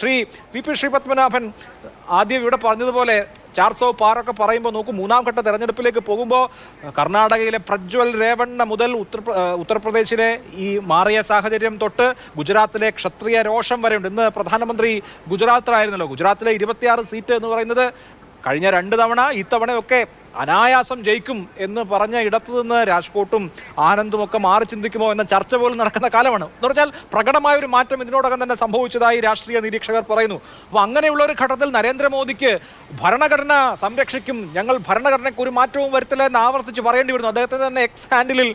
Shri V P Sreepadmanabhan ആദ്യം ഇവിടെ പറഞ്ഞതുപോലെ ചാർസോ പാറൊക്കെ പറയുമ്പോൾ നോക്കൂ മൂന്നാം ഘട്ട തെരഞ്ഞെടുപ്പിലേക്ക് പോകുമ്പോൾ കർണാടകയിലെ പ്രജ്വൽ രേവണ്ണ മുതൽ ഉത്തർ ഉത്തർപ്രദേശിലെ ഈ മാറിയ സാഹചര്യം തൊട്ട് ഗുജറാത്തിലെ ക്ഷത്രിയ രോഷം വരെയുണ്ട്. ഇന്ന് പ്രധാനമന്ത്രി ഗുജറാത്തിലായിരുന്നല്ലോ. ഗുജറാത്തിലെ ഇരുപത്തിയാറ് സീറ്റ് എന്ന് പറയുന്നത് കഴിഞ്ഞ രണ്ട് തവണ ഇത്തവണയൊക്കെ അനായാസം ജയിക്കും എന്ന് പറഞ്ഞ ഇടത്തു നിന്ന് രാജ്കോട്ടും ആനന്ദും ഒക്കെ മാറി ചിന്തിക്കുമോ എന്ന ചർച്ച പോലും നടക്കുന്ന കാലമാണ്. എന്ന് പറഞ്ഞാൽ പ്രകടമായ ഒരു മാറ്റം ഇതിനോടകം തന്നെ സംഭവിച്ചതായി രാഷ്ട്രീയ നിരീക്ഷകർ പറയുന്നു. അപ്പോൾ അങ്ങനെയുള്ള ഒരു ഘട്ടത്തിൽ നരേന്ദ്രമോദിക്ക് ഭരണഘടന സംരക്ഷിക്കും. ഞങ്ങൾ ഭരണഘടനയ്ക്ക് ഒരു മാറ്റവും വരുത്തില്ല എന്ന് ആവർത്തിച്ച് പറയേണ്ടി വരുന്നു. അദ്ദേഹത്തെ തന്നെ എക്സ് ഹാൻഡിലിൽ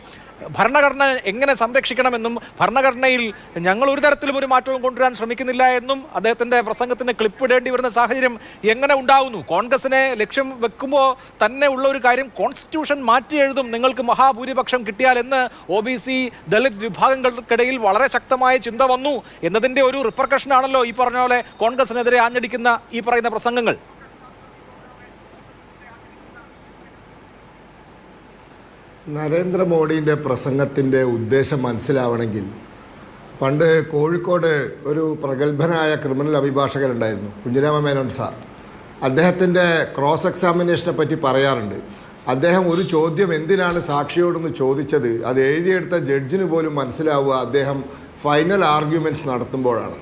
ഭരണഘടന എങ്ങനെ സംരക്ഷിക്കണമെന്നും ഭരണഘടനയിൽ ഞങ്ങൾ ഒരു തരത്തിലും ഒരു മാറ്റവും കൊണ്ടുവരാൻ ശ്രമിക്കുന്നില്ല എന്നും അദ്ദേഹത്തിന്റെ പ്രസംഗത്തിന് ക്ലിപ്പ് ഇടേണ്ടി വരുന്ന സാഹചര്യം എങ്ങനെ ഉണ്ടാവുന്നു? കോൺഗ്രസിനെ ലക്ഷ്യം വെക്കുമ്പോൾ തന്നെ ഉള്ള ഒരു കാര്യം കോൺസ്റ്റിറ്റ്യൂഷൻ മാറ്റി എഴുതും. നിങ്ങൾക്ക് മഹാഭൂരിപക്ഷം കിട്ടിയാൽ എന്ന് ഒ ബി സി ദളിത് വിഭാഗങ്ങൾക്കിടയിൽ വളരെ ശക്തമായ ചിന്ത വന്നു. എന്നതിന്റെ ഒരു റിപ്പർക്കഷൻ ആണല്ലോ ഈ പറഞ്ഞ പോലെ കോൺഗ്രസിനെതിരെ ആഞ്ഞടിക്കുന്ന ഈ പറയുന്ന പ്രസംഗങ്ങൾ. നരേന്ദ്രമോദിയുടെ പ്രസംഗത്തിന്റെ ഉദ്ദേശം മനസ്സിലാവണമെങ്കിൽ പണ്ട് കോഴിക്കോട് ഒരു പ്രഗത്ഭനായ ക്രിമിനൽ അഭിഭാഷകരുണ്ടായിരുന്നു കുഞ്ഞിരാമ മേനോൻ സാർ. അദ്ദേഹത്തിന്റെ ക്രോസ് എക്സാമിനേഷനെ പറ്റി പറയാറുണ്ട്. അദ്ദേഹം ഒരു ചോദ്യം എന്തിനാണ് സാക്ഷിയോടൊന്ന് ചോദിച്ചത്? അത് എഴുതിയെടുത്ത ജഡ്ജിന് പോലും മനസ്സിലാവുക അദ്ദേഹം ഫൈനൽ ആർഗ്യുമെന്റ്സ് നടത്തുമ്പോഴാണ്.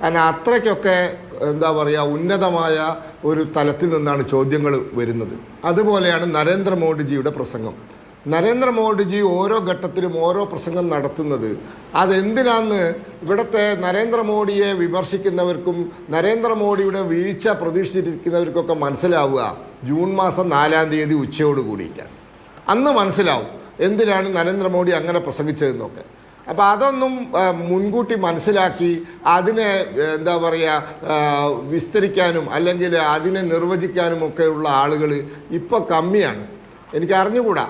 കാരണം അത്രയ്ക്കൊക്കെ എന്താ പറയുക ഉന്നതമായ ഒരു തലത്തിൽ നിന്നാണ് ചോദ്യങ്ങൾ വരുന്നത്. അതുപോലെയാണ് നരേന്ദ്രമോദിജിയുടെ പ്രസംഗം. നരേന്ദ്രമോദിജി ഓരോ ഘട്ടത്തിലും ഓരോ പ്രസംഗം നടത്തുന്നത്. അതെന്തിനാന്ന് ഇവിടുത്തെ നരേന്ദ്രമോദിയെ വിമർശിക്കുന്നവർക്കും നരേന്ദ്രമോദിയുടെ വീഴ്ച പ്രതീക്ഷിച്ചിരിക്കുന്നവർക്കൊക്കെ മനസ്സിലാവുക. ജൂൺ മാസം നാലാം തീയതി ഉച്ചയോട് കൂടിയിട്ടാണ്. അന്ന് മനസ്സിലാവും എന്തിനാണ് നരേന്ദ്രമോദി അങ്ങനെ പ്രസംഗിച്ചതെന്നൊക്കെ. അപ്പോൾ അതൊന്നും മുൻകൂട്ടി മനസ്സിലാക്കി അതിനെ എന്താ പറയുക വിസ്തരിക്കാനും അല്ലെങ്കിൽ അതിനെ നിർവചിക്കാനും ഒക്കെയുള്ള ആളുകൾ ഇപ്പോൾ കമ്മിയാണ്. എനിക്ക് അറിഞ്ഞുകൂടാ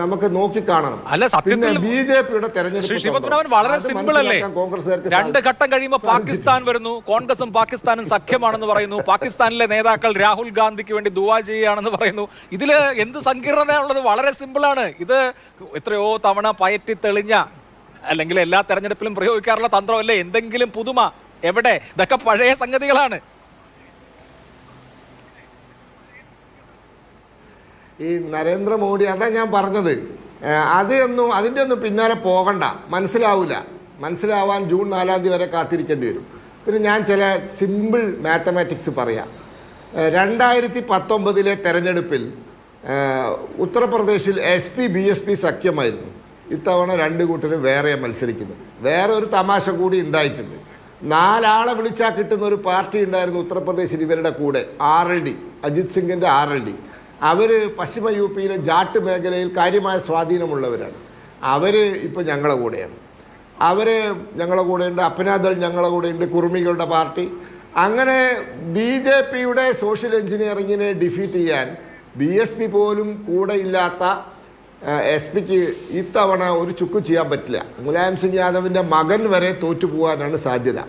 നമുക്ക് നോക്കിക്കാണണം അല്ല, സത്യത്തിൽ ബി ജെ പിയുടെ തെരഞ്ഞെടുപ്പ് വളരെ സിമ്പിൾ അല്ലേ? കോൺഗ്രസ്സുകാർക്ക് രണ്ട് ഘട്ടം കഴിയുമ്പോൾ പാകിസ്ഥാൻ വരുന്നു കോൺഗ്രസും പാകിസ്ഥാനും സഖ്യമാണെന്ന് പറയുന്നു പാകിസ്ഥാനിലെ നേതാക്കൾ രാഹുൽ ഗാന്ധിക്ക് വേണ്ടി ദുവാ ചെയ്യുകയാണെന്ന് പറയുന്നു. ഇതിൽ എന്ത് സങ്കീർണതയുള്ളത് വളരെ സിമ്പിൾ ആണ്. ഇത് എത്രയോ തവണ പയറ്റി തെളിഞ്ഞ അല്ലെങ്കിൽ എല്ലാ തെരഞ്ഞെടുപ്പിലും പ്രയോഗിക്കാറുള്ള തന്ത്രമല്ലേ? എന്തെങ്കിലും പുതുമ എവിടെ? ഇതൊക്കെ പഴയ സംഗതികളാണ്. ഈ നരേന്ദ്രമോദി അതാ ഞാൻ പറഞ്ഞത്. അതൊന്നും അതിന്റെ ഒന്നും പിന്നാലെ പോകണ്ട. മനസ്സിലാവില്ല മനസ്സിലാവാൻ ജൂൺ നാലാം തീയതി വരെ കാത്തിരിക്കേണ്ടി വരും. പിന്നെ ഞാൻ ചില സിമ്പിൾ മാത്തമാറ്റിക്സ് പറയാം. രണ്ടായിരത്തി പത്തൊമ്പതിലെ തെരഞ്ഞെടുപ്പിൽ ഉത്തർപ്രദേശിൽ S P B S P സഖ്യമായിരുന്നു. ഇത്തവണ രണ്ട് കൂട്ടരും വേറെ മത്സരിക്കുന്നത്. വേറെ ഒരു തമാശ കൂടി ഉണ്ടായിട്ടുണ്ട്. നാലാളെ വിളിച്ചാൽ കിട്ടുന്ന ഒരു പാർട്ടി ഉണ്ടായിരുന്നു ഉത്തർപ്രദേശിൽ ഇവരുടെ കൂടെ. ആർ എൽ ഡി അജിത് സിംഗിന്റെ ആർ എൽ ഡി. അവർ പശ്ചിമ യു പിയിലെ ജാട്ട് മേഖലയിൽ കാര്യമായ സ്വാധീനമുള്ളവരാണ്. അവർ ഇപ്പോൾ ഞങ്ങളുടെ കൂടെയാണ്. അവർ ഞങ്ങളുടെ കൂടെയുണ്ട് അപ്പനാദൾ ഞങ്ങളുടെ കൂടെയുണ്ട് കുറുമികളുടെ പാർട്ടി. അങ്ങനെ ബി ജെ പിയുടെ സോഷ്യൽ എഞ്ചിനീയറിങ്ങിനെ ഡിഫീറ്റ് ചെയ്യാൻ ബി എസ് പി പോലും കൂടെ ഇല്ലാത്ത എസ് പിക്ക് ഇത്തവണ ഒരു ചുക്കു ചെയ്യാൻ പറ്റില്ല. മുലായം സിംഗ് യാദവിന്റെ മകൻ വരെ തോറ്റു പോകാനാണ് സാധ്യത.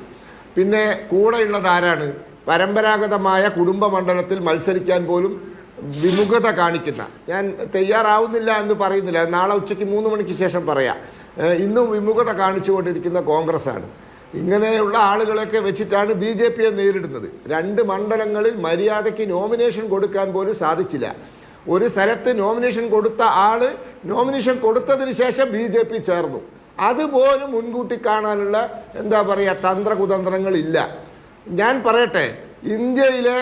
പിന്നെ കൂടെയുള്ളത് ആരാണ്? പരമ്പരാഗതമായ കുടുംബ മണ്ഡലത്തിൽ മത്സരിക്കാൻ പോലും വിമുഖത കാണിക്കുന്ന. ഞാൻ തയ്യാറാവുന്നില്ല എന്ന് പറയുന്നില്ല. നാളെ ഉച്ചയ്ക്ക് മൂന്ന് മണിക്ക് ശേഷം പറയാം. ഇന്നും വിമുഖത കാണിച്ചുകൊണ്ടിരിക്കുന്ന കോൺഗ്രസ്സാണ്. ഇങ്ങനെയുള്ള ആളുകളൊക്കെ വെച്ചിട്ടാണ് ബി ജെ പിയെ നേരിടുന്നത്. രണ്ട് മണ്ഡലങ്ങളിൽ മര്യാദയ്ക്ക് നോമിനേഷൻ കൊടുക്കാൻ പോലും സാധിച്ചില്ല. ഒരു സ്ഥലത്ത് നോമിനേഷൻ കൊടുത്ത ആൾ നോമിനേഷൻ കൊടുത്തതിന് ശേഷം ബി ജെ പി ചേർന്നു. അതുപോലും മുൻകൂട്ടി കാണാനുള്ള എന്താ പറയുക തന്ത്രകുതന്ത്രങ്ങളില്ല. ഞാൻ പറയട്ടെ ഇന്ത്യയിലെ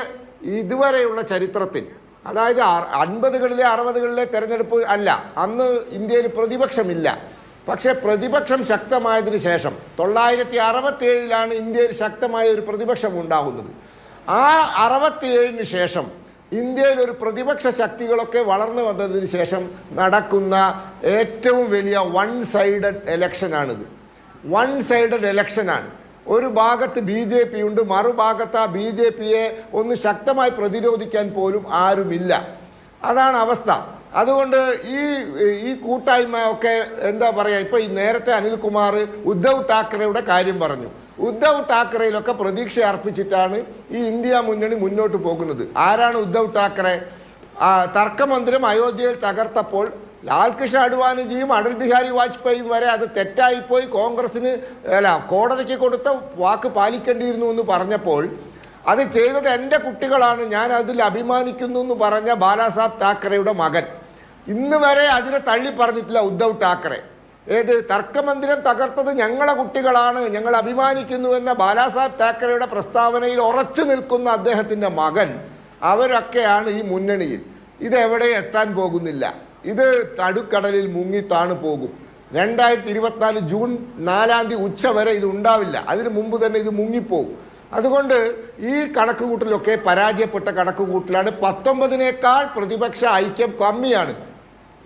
ഇതുവരെയുള്ള ചരിത്രത്തിൽ അതായത് അൻപതുകളിലെ അറുപതുകളിലെ തെരഞ്ഞെടുപ്പ് അല്ല അന്ന് ഇന്ത്യയിൽ പ്രതിപക്ഷമില്ല. പക്ഷേ പ്രതിപക്ഷം ശക്തമായതിനു ശേഷം തൊള്ളായിരത്തി അറുപത്തി ഏഴിലാണ് ഇന്ത്യയിൽ ശക്തമായ ഒരു പ്രതിപക്ഷം ഉണ്ടാകുന്നത്. ആ അറുപത്തിയേഴിന് ശേഷം ഇന്ത്യയിൽ ഒരു പ്രതിപക്ഷ ശക്തികളൊക്കെ വളർന്നു വന്നതിന് ശേഷം നടക്കുന്ന ഏറ്റവും വലിയ വൺ സൈഡഡ് എലക്ഷനാണിത്. വൺ സൈഡഡ് ഇലക്ഷനാണ് ഒരു ഭാഗത്ത് ബി ജെ പി ഉണ്ട് മറുഭാഗത്ത് ആ ബി ജെ പിയെ ഒന്ന് ശക്തമായി പ്രതിരോധിക്കാൻ പോലും ആരുമില്ല. അതാണ് അവസ്ഥ. അതുകൊണ്ട് ഈ ഈ കൂട്ടായ്മ ഒക്കെ എന്താ പറയുക ഇപ്പോൾ ഈ നേരത്തെ അനിൽകുമാർ ഉദ്ധവ് താക്കറെയുടെ കാര്യം പറഞ്ഞു. ഉദ്ധവ് താക്കറയിലൊക്കെ പ്രതീക്ഷ അർപ്പിച്ചിട്ടാണ് ഈ ഇന്ത്യ മുന്നണി മുന്നോട്ട് പോകുന്നത്. ആരാണ് ഉദ്ധവ് താക്കറെ? തർക്കമന്ദിരം അയോധ്യയിൽ തകർത്തപ്പോൾ ലാൽകൃഷ്ണ അഡ്വാനിജിയും അടൽ ബിഹാരി വാജ്പേയിയും വരെ അത് തെറ്റായിപ്പോയി. കോൺഗ്രസിന് അല്ല കോടതിക്ക് കൊടുത്ത വാക്ക് പാലിക്കേണ്ടിയിരുന്നു എന്ന് പറഞ്ഞപ്പോൾ അത് ചെയ്തത് എന്റെ കുട്ടികളാണ്. ഞാൻ അതിൽ അഭിമാനിക്കുന്നു എന്ന് പറഞ്ഞ ബാലാസാബ് താക്കറെയുടെ മകൻ. ഇന്ന് വരെ അതിനെ തള്ളി പറഞ്ഞിട്ടില്ല ഉദ്ധവ് താക്കറെ. ഏത് തർക്കമന്ദിരം തകർത്തത് ഞങ്ങളെ കുട്ടികളാണ്. ഞങ്ങൾ അഭിമാനിക്കുന്നു എന്ന ബാലാസാബ് താക്കറെയുടെ പ്രസ്താവനയിൽ ഉറച്ചു നിൽക്കുന്ന അദ്ദേഹത്തിന്റെ മകൻ അവരൊക്കെയാണ് ഈ മുന്നണിയിൽ. ഇതെവിടെ എത്താൻ പോകുന്നില്ല. ഇത് തടുക്കടലിൽ മുങ്ങി താണു പോകും. രണ്ടായിരത്തി ഇരുപത്തിനാല് ജൂൺ നാലാം തീയതി ഉച്ച വരെ ഇത് ഉണ്ടാവില്ല. അതിനു മുമ്പ് തന്നെ ഇത് മുങ്ങിപ്പോകും അതുകൊണ്ട് ഈ കണക്കുകൂട്ടലൊക്കെ പരാജയപ്പെട്ട കണക്കുകൂട്ടലാണ്. പത്തൊമ്പതിനേക്കാൾ പ്രതിപക്ഷ ഐക്യം കമ്മിയാണ്.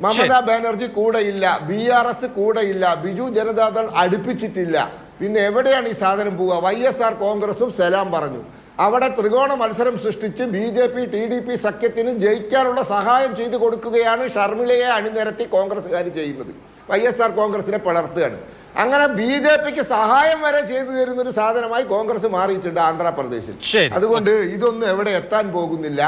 മമതാ ബാനർജി കൂടെയില്ല. ബി ആർ എസ് കൂടെയില്ല. ബിജു ജനതാദൾ അടുപ്പിച്ചിട്ടില്ല. പിന്നെ എവിടെയാണ് ഈ സാധനം പോവുക? വൈ എസ് ആർ കോൺഗ്രസും സലാം പറഞ്ഞു. അവിടെ ത്രികോണ മത്സരം സൃഷ്ടിച്ച് B J P T D P സഖ്യത്തിന് ജയിക്കാനുള്ള സഹായം ചെയ്തു കൊടുക്കുകയാണ് ഷർമിളയെ അണിനിരത്തി കോൺഗ്രസ്സുകാർ ചെയ്യുന്നത്. വൈ എസ് ആർ കോൺഗ്രസിനെ പിളർത്തുകയാണ്. അങ്ങനെ ബി ജെ പിക്ക് സഹായം വരെ ചെയ്തു തരുന്ന ഒരു സാധനമായി കോൺഗ്രസ് മാറിയിട്ടുണ്ട് ആന്ധ്രാപ്രദേശിൽ. അതുകൊണ്ട് ഇതൊന്നും എവിടെ എത്താൻ പോകുന്നില്ല.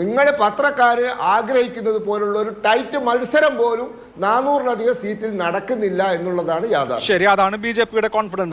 നിങ്ങൾ പത്രക്കാര് ആഗ്രഹിക്കുന്നത് പോലുള്ള ഒരു ടൈറ്റ് മത്സരം പോലും നാനൂറിലധികം സീറ്റിൽ നടക്കുന്നില്ല എന്നുള്ളതാണ് യാഥാർത്ഥ്യം. ശരി അതാണ് ബി കോൺഫിഡൻസ്